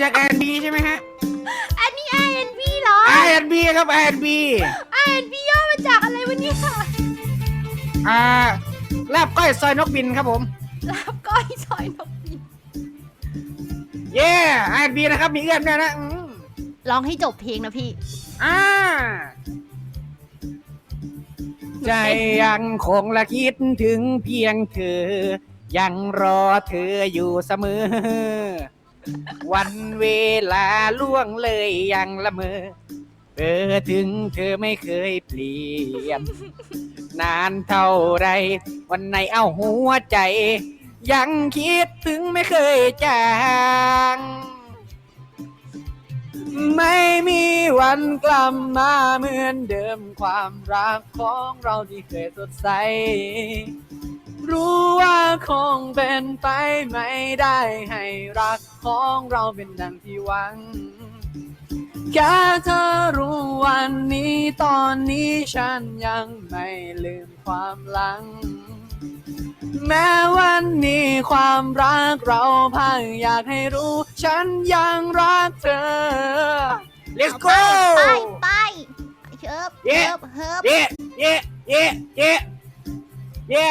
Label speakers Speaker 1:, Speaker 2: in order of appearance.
Speaker 1: จาก R&B ใช่ไหมฮะ
Speaker 2: อันนี้ R&B เหรอ
Speaker 1: R&B ครับ R&B
Speaker 2: R&B ย่อมาจากอะไรวะเนี่ย
Speaker 1: อ่าลาบก้อยซอยนกบินครับผม
Speaker 2: ลาบก้อยซอยนกบิน
Speaker 1: เย้ R&B นะครับ มีเอื้อนด้วยนะอืม
Speaker 2: ร้องให้จบเพลงนะพี่
Speaker 1: อ่า ใจยังคงละคิดถึงเพียงเธอ ยังรอเธออยู่เสมอ วันเวลาล่วงเลยยังละเมอเออถึงเธอไม่เคยเปลี่ยน นานเท่าไร วันไหนเอาหัวใจ ยังคิดถึงไม่เคยจาง ไม่มีวันกลับมาเหมือนเดิมความรักของเราที่เคยสดใส คงเป็นไปไม่ได้ให้รักของเราเป็นดังที่หวัง แค่เธอรู้วันนี้ตอนนี้ฉันยังไม่ลืมความหลัง แม้วันนี้ความรักเราพังอยากให้รู้ ฉันยังรักเธอ Let's
Speaker 2: ไป
Speaker 1: go
Speaker 2: ไปไปเชิบ
Speaker 1: เย้
Speaker 2: เชิบเฮิบ
Speaker 1: เย้เย้เย้เย้เย้